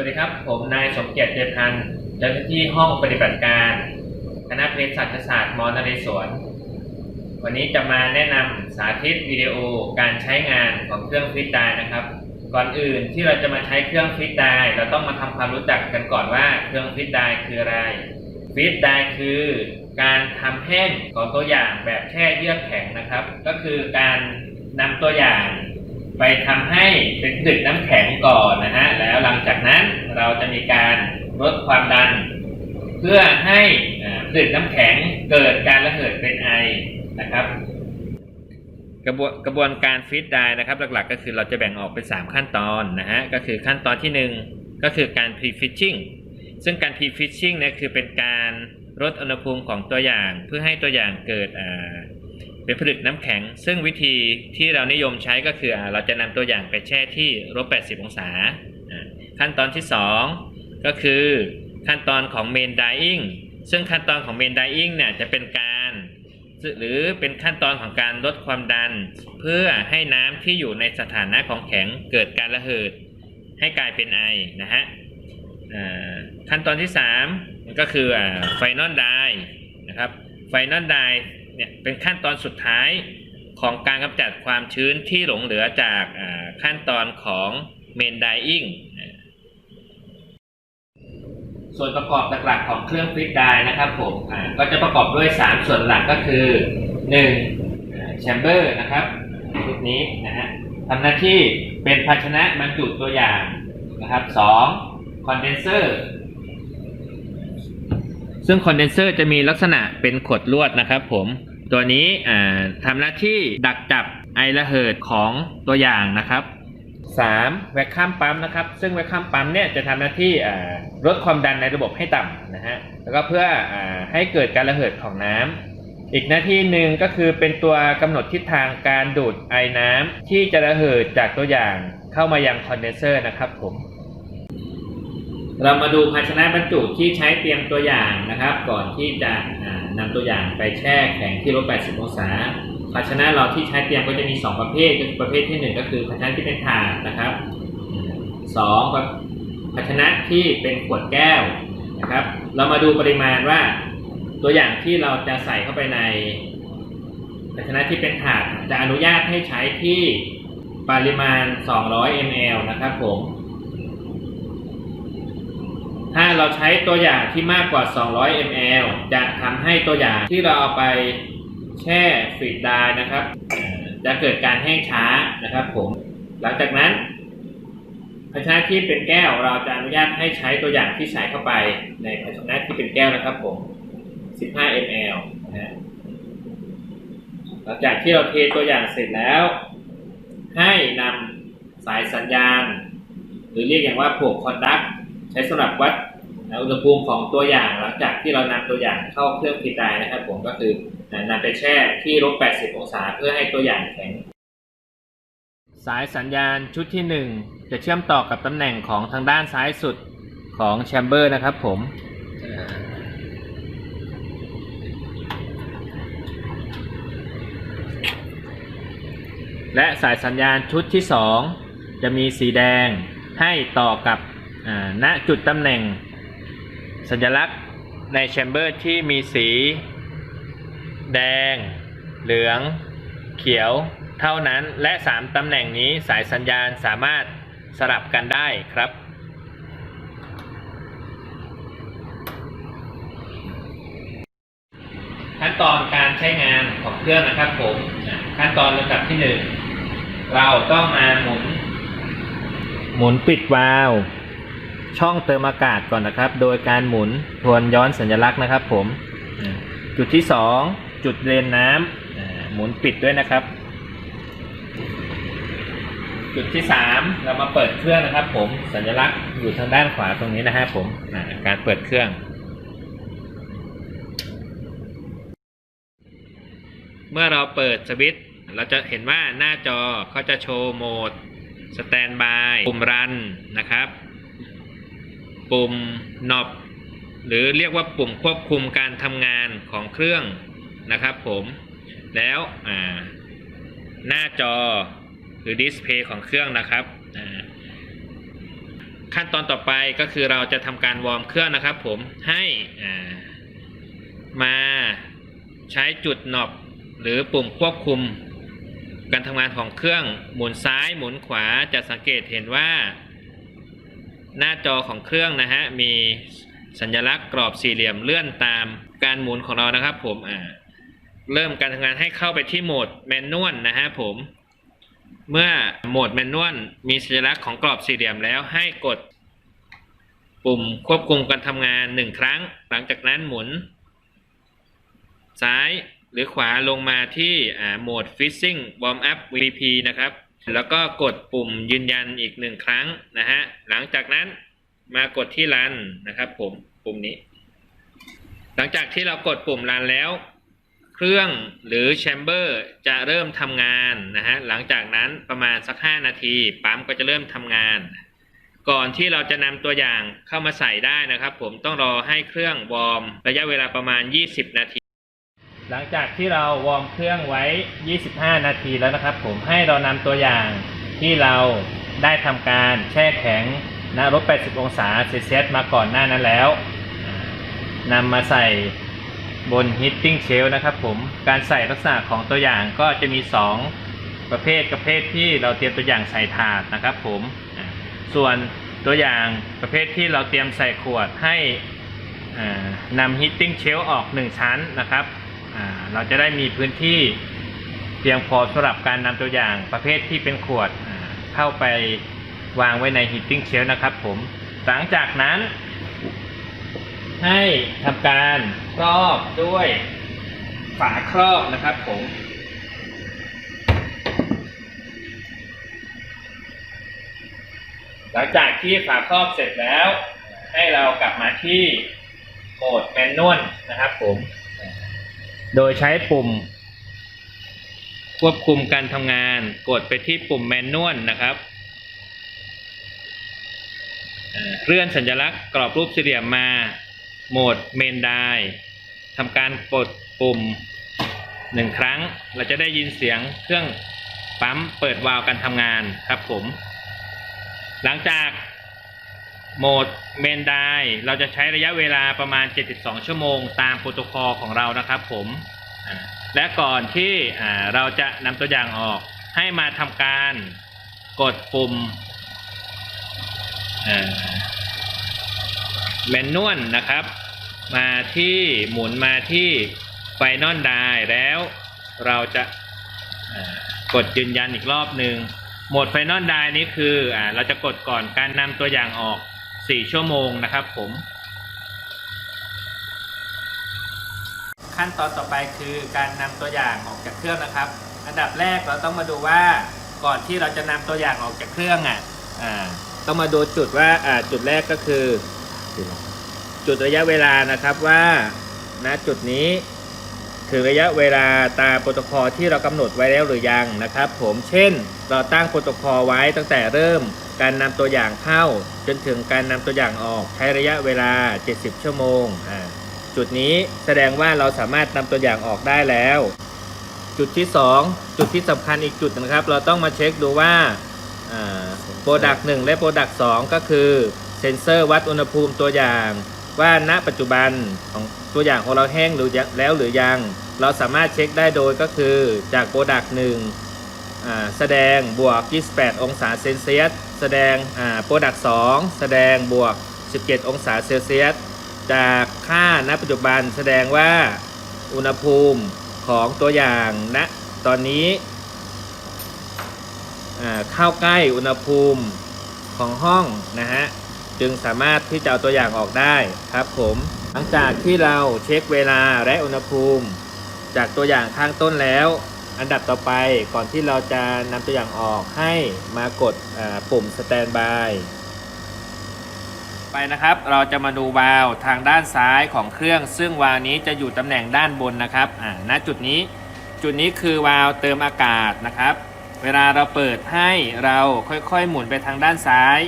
วัสดีครับ ผมนายสมเกียรติเดชพันธ์เจ้าหน้าที่ห้องปฏิบัติการ คณะเภสัชศาสตร์มอนเรศวร วันนี้จะมาแนะนำสาธิตวิดีโอการใช้งานของเครื่องฟิตไดนะครับ ก่อนอื่นที่เราจะมาใช้เครื่องฟิตไดเราต้องมาทำความรู้จักกันก่อนว่าเครื่องฟิตไดคืออะไร ฟิตไดคือการทำแห้งของตัวอย่างแบบแช่เยือกแข็งนะครับ ก็คือการนำตัวอย่าง ไปทำให้เป็นผลึกน้ำแข็งก่อนนะฮะแล้วหลังจากนั้นเราจะมีการลดความดัน เพื่อให้ผลึกน้ำแข็งเกิดการระเหยเป็นไอนะครับ กระบวนกระบวนการฟีดไดนะครับ หลักๆ ก็คือเราจะแบ่งออกเป็น 3 ขั้นตอนนะฮะก็คือขั้นตอนทีหนึ่1 ก็คือการ pre-fishing ซึ่งการ pre-fishing เนี่ยคือเป็นการลดอุณหภูมิของตัวอย่างเพื่อให้ตัวอย่างเกิดอ่า เป็นผลึกน้ำแข็ง ซึ่งวิธีที่เรานิยมใช้ก็คือเราจะนำตัวอย่างไปแช่ที่ลบ80 องศาอ่าขั้นตอนที่ 2 ก็คือขั้นตอนของ main drying ซึ่งขั้นตอนของ main drying เนี่ยจะเป็นการหรือเป็นขั้นตอนของการลดความดัน เพื่อให้น้ำที่อยู่ในสถานะของแข็งเกิดการระเหิด ให้กลายเป็นไอนะฮะขั้นตอนที่ 3 ก็คืออ่า final dry นะครับ final dry เนี่ยเป็นขั้นตอนสุดท้ายของการกำจัดความชื้นที่หลงเหลือจากขั้นตอนของ main drying ส่วนประกอบหลักๆของเครื่องฟิตไดนะครับผมก็จะประกอบด้วย 3 ส่วนหลักก็คือ1 chamber นะครับชุดนี้นะฮะทำหน้าที่เป็นภาชนะบรรจุตัวอย่างนะครับ2 condenser ซึ่ ซึ่งคอนเดนเซอร์จะมีลักษณะเป็นขดลวดนะครับผมตัวนี้ทำหน้าที่ดักจับไอระเหิดของตัวอย่างนะครับ 3. แวคคัมปั๊มนะครับ ซึ่งแวคคัมปั๊มเนี่ยจะทำหน้าที่ลดความดันในระบบให้ต่ำนะฮะแล้วก็เพื่ออให้เกิดการระเหิดของน้ำอีกหน้าที่หนึ่งก็คือเป็นตัวกำหนดทิศทางการดูดไอน้ำที่จะระเหิดจากตัวอย่างเข้ามายังคอนเดนเซอร์นะครับผม เรามาดูภาชนะบรรจุที่ใช้เตรียมตัวอย่างนะครับ ก่อนที่จะอ่านำตัวอย่างไปแช่แข็งที่ลบ80 องศา ภาชนะเราที่ใช้เตรียมก็จะมี 2 ประเภทก็คือประเภทที่ 1 ก็คือภาชนะที่เป็นถาดนะครับสองภาชนะที่เป็นขวดแก้วนะครับ เรามาดูปริมาณว่าตัวอย่างที่เราจะใส่เข้าไปในภาชนะที่เป็นถาดจะอนุญาตให้ใช้ที่ปริมาณ 200 ml นะครับผม ถ้าเราใช้ตัวอย่างที่มากกว่า 200 ml จะทำให้ตัวอย่างที่เราเอาไปแช่ฟรีดได้นะครับ จะเกิดการแห้งช้านะครับผม หลังจากนั้นภาชนะที่เป็นแก้วเราจะอนุญาตให้ใช้ตัวอย่างที่ใส่เข้าไปในภาชนะที่เป็นแก้วนะครับผม 15 ml นะหลังจากที่เราเทตัวอย่างเสร็จแล้ว ให้นำสายสัญญาณ หรือเรียกอย่างว่าพวกคอนดัก ใช้สำหรับวัดอุณหภูมิของตัวอย่างหลังจากที่เรานำตัวอย่างเข้าเครื่องพิจารณานะครับ ผมก็คือนำไปแช่ที่ลบ 80 องศาเพื่อให้ตัวอย่างแข็ง สายสัญญาณชุดที่ 1 จะเชื่อมต่อกับตำแหน่งของทางด้านซ้ายสุดของแชมเบอร์นะครับผมและสายสัญญาณชุดที่ 2 จะมีสีแดงให้ต่อกับ ณจุดตำแหน่งสัญลักษณ์ในแชมเบอร์ที่มีสี แดง เหลือง เขียวเท่านั้นและ 3 ตำแหน่งนี้สายสัญญาณสามารถสลับกันได้ครับ ขั้นตอนการใช้งานของเครื่องนะครับผม ขั้นตอนลำดับที่ 1 เราต้องมาหมุน หมุนปิดวาล์ว ช่องเติมอากาศก่อนนะครับ โดยการหมุนทวนย้อนสัญลักษณ์นะครับ ผมจุดที่ 2 จุดเรนน้ำอ่าหมุนปิดด้วยนะครับ จุดที่ 3 เรามาเปิดเครื่องนะครับ ผมสัญลักษณ์อยู่ทางด้านขวาตรงนี้นะฮะผมการเปิดเครื่องเมื่อเราเปิดสวิตช์เราจะเห็นว่าหน้าจอเขาจะโชว์โหมดสแตนบายปุ่มรันนะครับ ปุ่มนอบหรือเรียกว่าปุ่มควบคุมการทำงานของเครื่องนะครับผมแล้วหน้าจอหรือดิสเพย์ของเครื่องนะครับ ขั้นตอนต่อไปก็คือเราจะทำการวอร์มเครื่องนะครับผมให้มาใช้จุดหนอบหรือปุ่มควบคุมการทำงานของเครื่องหมุนซ้ายหมุนขวาจะสังเกตเห็นว่า หน้าจอของเครื่องนะฮะมีสัญลักษณ์กรอบสี่เหลี่ยมเลื่อนตามการหมุนของเรานะครับ ผมอ่าเริ่มการทำงานให้เข้าไปที่โหมดแมนนวลนะฮะผม เมื่อโหมดแมนนวลมีสัญลักษณ์ของกรอบสี่เหลี่ยมแล้วให้กด ปุ่มควบคุมการทำงานหนึ่งครั้ง หลังจากนั้นหมุน ซ้ายหรือขวาลงมาที่โหมด Fishing Warm Up VP นะครับ แล้วก็กดปุ่มยืนยันอีกหนึ่งครั้งนะฮะ หลังจากนั้นมากดที่รันนะครับผมปุ่มนี้ หลังจากที่เรากดปุ่มรันแล้ว เครื่องหรือแชมเบอร์จะเริ่มทำงานนะฮะ หลังจากนั้นประมาณสัก 5 นาที ปั๊มก็จะเริ่มทำงาน ก่อนที่เราจะนำตัวอย่างเข้ามาใส่ได้นะครับ ผมต้องรอให้เครื่องวอร์มระยะเวลาประมาณ 20 นาที หลังจากที่เราวอร์มเครื่องไว้ 25 นาทีแล้วนะครับ ผมให้เรานำตัวอย่างที่เราได้ทำการแช่แข็งณลบ80 องศาเซลเซียสมาก่อนหน้านั้นแล้วนำมาใส่บน heating shelf นะครับผมการใส่ลักษณะของตัวอย่างก็จะมี 2 ประเภทประเภทที่เราเตรียมตัวอย่างใส่ถาดนะครับผมส่วนตัวอย่างประเภทที่เราเตรียมใส่ขวดให้นำ heating shelf ออก 1 ชั้นนะครับ เราจะได้มีพื้นที่เพียงพอสำหรับการนำตัวอย่างประเภทที่เป็นขวดเข้าไปวางไว้ใน heating shelf นะครับผมหลังจากนั้น ให้ทำการครอบด้วยฝาครอบนะครับผมหลังจากที่ฝาครอบเสร็จแล้ว ให้เรากลับมาที่โหมดแมนนวลนะครับผม โดยใช้ปุ่ม ควบคุมการทำงาน กดไปที่ปุ่มแมนนวลนะครับเลื่อนสัญลักษณ์กรอบรูปสี่เหลี่ยมมา โหมดเมนไดทำการกดปุ่มหนึ่งครั้ง เราจะได้ยินเสียงเครื่องปั๊มเปิดวาล์วการทำงานครับผม หลังจาก โหมดเมนไดเราจะใช้ระยะเวลาประมาณ 72 ชั่วโมง ตามโปรโตคอลของเรานะครับผมและก่อนที่เราจะนำตัวอย่างออก ให้มาทำการกดปุ่มแมนนวลนะครับ มาที่หมุนมาที่ไฟนอลไดแล้วเราจะกดยืนยันอีกรอบหนึ่งโหมดไฟนอลไดนี้คืออเราจะกดก่อนการนำตัวอย่างออก 4ชั่วโมงนะครับผม ขั้นตอนต่อไปคือการนำตัวอย่างออกจากเครื่องนะครับ อันดับแรกเราต้องมาดูว่าก่อนที่เราจะนำตัวอย่างออกจากเครื่องอะอ่าต้องมาดูจุดว่าอ่าจุดแรกก็คือ จุดระยะเวลานะครับว่าณจุดนี้ถึงระยะเวลาตามโปรโตคอลที่เรากำหนดไว้แล้วหรือยังนะครับ ผมเช่น เราตั้งโปรโตคอลไว้ตั้งแต่เริ่ม การนำตัวอย่างเข้าจนถึงการนำตัวอย่างออกใช้ระยะเวลา 70 ชั่วโมงอ่าจุดนี้แสดงว่าเราสามารถนำตัวอย่างออกได้แล้ว จุดที่ 2 จุดที่สำคัญอีกจุดนะครับ เราต้องมาเช็คดูว่าโปรดักต์หและโปรดักต์สก็คือเซ็นเซอร์วัดอุณหภูมิตัวอย่าง ว่าณปัจจุบันของตัวอย่างของเราแห้งหรือแล้วหรือยัง เราสามารถเช็คได้โดยก็คือจากโปรดักต์หนึ่ง แสดงบวก 28 องศาเซนเซียส แสดงโปรดักต์2แสดงบวก 17 องศาเซลเซียส จากค่าณปัจจุบันแสดงว่าอุณหภูมิของตัวอย่างณตอนนี้อ่าเข้าใกล้อุณหภูมิของห้องนะฮะจึงสามารถที่จะเอาตัวอย่างออกได้ครับผม หลังจากที่เราเช็คเวลาและอุณหภูมิ จากตัวอย่างข้างต้นแล้ว อันดับต่อไปก่อนที่เราจะนำตัวอย่างออกให้มากดปุ่ม Standby ไปนะครับ เราจะมาดูวาล์วทางด้านซ้ายของเครื่อง ซึ่งวาล์วนี้จะอยู่ตำแหน่งด้านบนนะครับอ่าณจุดนี้จุดนี้คือวาล์วเติมอากาศนะครับ เวลาเราเปิดให้เราค่อยๆ หมุนไปทางด้านซ้าย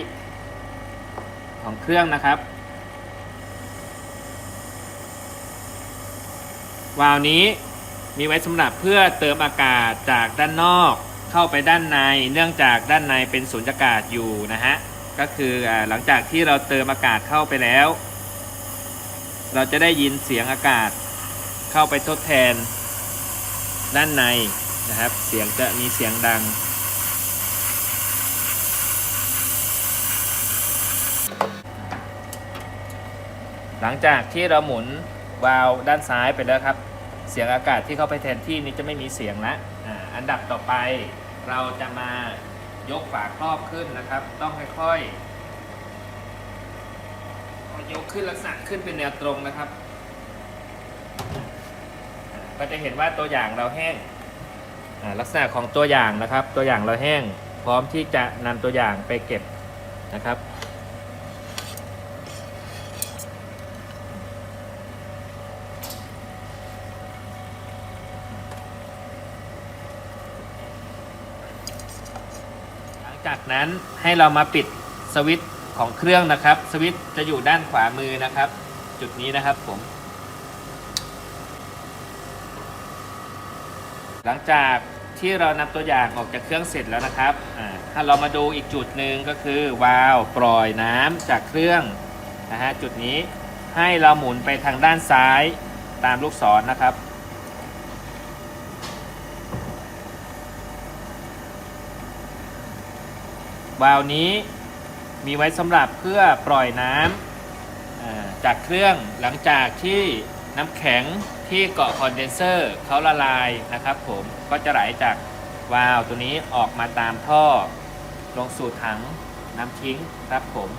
ของเครื่องนะครับวาล์วนี้ มีไว้สำหรับเพื่อเติมอากาศจากด้านนอกเข้าไปด้านใน เนื่องจากด้านในเป็นสูญญากาศอยู่นะฮะ ก็คือหลังจากที่เราเติมอากาศเข้าไปแล้ว เราจะได้ยินเสียงอากาศเข้าไปทดแทน ด้านในนะครับ เสียงจะมีเสียงดัง หลังจากที่เราหมุนวาล์วด้านซ้ายไปแล้วครับ เสียงอากาศที่เข้าไปแทนที่นี้จะไม่มีเสียงแล้วอันดับต่อไปเราจะมายกฝาครอบขึ้นนะครับ ต้องค่อยๆยกขึ้นลักษณะขึ้นเป็นแนวตรงนะครับอ่าก็จะเห็นว่าตัวอย่างเราแห้งลักษณะของตัวอย่างนะครับ ตัวอย่างเราแห้งพร้อมที่จะนำตัวอย่างไปเก็บนะครับ จากนั้นให้เรามาปิดสวิตช์ของเครื่องนะครับ สวิตช์จะอยู่ด้านขวามือนะครับ จุดนี้นะครับผม หลังจากที่เรานำตัวอย่างออกจากเครื่องเสร็จแล้วนะครับถ้าเรามาดูอีกจุดหนึ่งก็คือวาล์วปล่อยน้ำจากเครื่องนะฮะจุดนี้ให้เราหมุนไปทางด้านซ้ายตามลูกศรนะครับ วาล์วนี้มีไว้สำหรับเพื่อปล่อยน้ำจากเครื่องหลังจากที่น้ำแข็งที่เกาะคอนเดนเซอร์เขาละลายนะครับผมก็จะไหลจากวาล์วตัวนี้ออกมาตามท่อลงสู่ถังน้ำทิ้งครับผม